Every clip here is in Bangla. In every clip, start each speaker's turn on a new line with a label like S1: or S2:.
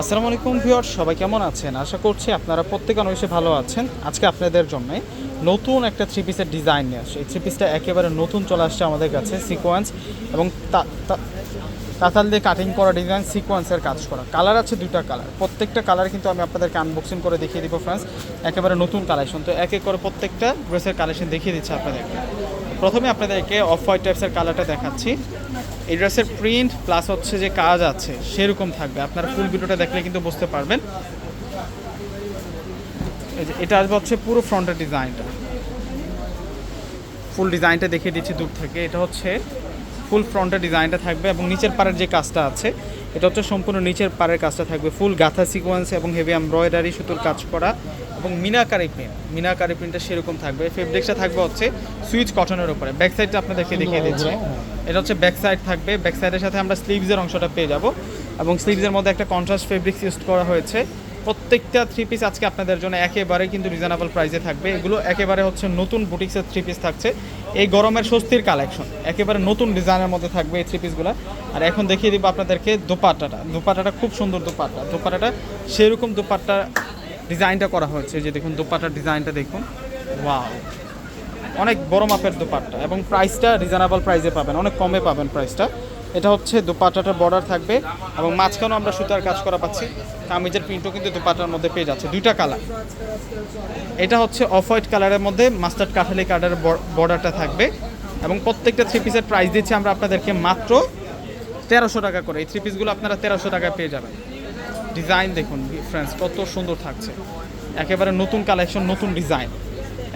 S1: আসসালামু আলাইকুম ভিউয়ার সবাই কেমন আছেন? আশা করছি আপনারা প্রত্যেক অনেকে ভালো আছেন। আজকে আপনাদের জন্য নতুন একটা থ্রি পিসের ডিজাইন নিয়ে আসছে। এই থ্রি পিসটা একেবারে নতুন চলে আসছে আমাদের কাছে সিকোয়েন্স এবং কাতাল দিয়ে কাটিং করা ডিজাইন সিকোয়েন্সের কাজ করা। কালার আছে দুটা কালার প্রত্যেকটা কালার কিন্তু আমি আপনাদেরকে আনবক্সিং করে দেখিয়ে দিব ফ্রেন্ডস একেবারে নতুন কালেকশন তো এক এক করে প্রত্যেকটা ড্রেসের কালেকশন দেখিয়ে দিচ্ছি আপনাদেরকে। প্রথমে আপনাদেরকে অফ হোয়াইট টাইপসের কালারটা দেখাচ্ছি। এই ড্রেসের প্রিন্ট প্লাস হচ্ছে যে কাজ আছে, সেরকম থাকবে। আপনারা ফুল ভিডিওটা দেখলে কিন্তু বুঝতে পারবেন। এটা আসবে হচ্ছে পুরো ফ্রন্টের ডিজাইনটা ফুল ডিজাইনটা দেখিয়ে দিচ্ছি দূর থেকে। এটা হচ্ছে ফুল ফ্রন্টের ডিজাইনটা থাকবে এবং নিচের পাড়ের যে কাজটা আছে এটা হচ্ছে সম্পূর্ণ নিচের পাড়ের কাজটা থাকবে। ফুল গাথা সিকোয়েন্স এবং হেভি এমব্রয়ডারি সুতোর কাজ করা এবং মিনাকারি প্রিন্ট মিনাকারি প্রিন্টটা সেরকম থাকবে। ফেব্রিক্সটা থাকবে হচ্ছে সুইচ কটনের উপরে। ব্যাক সাইডটা আপনাদেরকে দেখিয়ে দিচ্ছি। এটা হচ্ছে ব্যাক সাইড থাকবে। ব্যাক সাইডের সাথে আমরা স্লিভসের অংশটা পেয়ে যাব এবং স্লিভসের মধ্যে একটা কন্ট্রাস্ট ফেব্রিক্স ইউজ করা হয়েছে। প্রত্যেকটা থ্রি পিস আজকে আপনাদের জন্য একেবারে কিন্তু রিজনেবল প্রাইসে থাকবে। এগুলো একেবারে হচ্ছে নতুন বুটিক্সের থ্রি পিস থাকছে। এই গরমের স্বস্তির কালেকশন একেবারে নতুন ডিজাইনের মধ্যে থাকবে এই থ্রি পিসগুলো আর এখন দেখিয়ে দিব আপনাদেরকে দোপাট্টাটা। দোপাট্টাটা খুব সুন্দর দোপাট্টা। দোপাট্টাটা সেরকম দোপাট্টা ডিজাইনটা করা হয়েছে। যে দেখুন, দোপাট্টার ডিজাইনটা দেখুন। ওয়াও! অনেক বড় মাপের দোপাট্টা। এবং প্রাইসটা রিজনেবল প্রাইসে পাবেন। অনেক কমে পাবেন প্রাইসটা এটা হচ্ছে দোপাট্টাটার বর্ডার থাকবে এবং মাঝখানেও আমরা সুতার কাজ করা পাচ্ছি। কামিজের প্রিন্টও কিন্তু দোপাট্টার মধ্যে পেয়ে যাচ্ছে, দুইটা কালার এটা হচ্ছে অফ হোয়াইট কালারের মধ্যে মাস্টার্ড কাঠালি কালারের বর্ডারটা থাকবে এবং প্রত্যেকটা থ্রি পিসের প্রাইস দিচ্ছি আমরা আপনাদেরকে মাত্র তেরোশো টাকা করে। এই থ্রি পিসগুলো আপনারা তেরোশো টাকায় পেয়ে যাবেন। ডিজাইন দেখুন ফ্রেন্ডস কত সুন্দর থাকছে। একেবারে নতুন কালেকশন নতুন ডিজাইন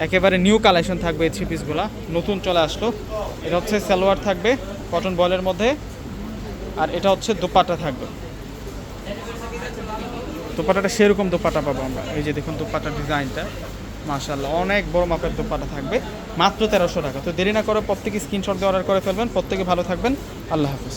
S1: একেবারে নিউ কালেকশন থাকবে এই থ্রি পিসগুলো নতুন চলে আসলো। এটা হচ্ছে সালোয়ার থাকবে। কটন বয়েলের মধ্যে, আর এটা হচ্ছে দোপাট্টা থাকবে। দোপাটাটা সেরকম দোপাটা পাবো আমরা। এই যে দেখুন দোপাটার ডিজাইনটা মাশাল্লাহ অনেক বড় মাপের দোপাটা থাকবে, মাত্র তেরোশো টাকা। তো দেরি না করে প্রত্যেকে স্ক্রিনশট দিয়ে অর্ডার করে ফেলবেন। প্রত্যেকে ভালো থাকবেন। আল্লাহ হাফিজ।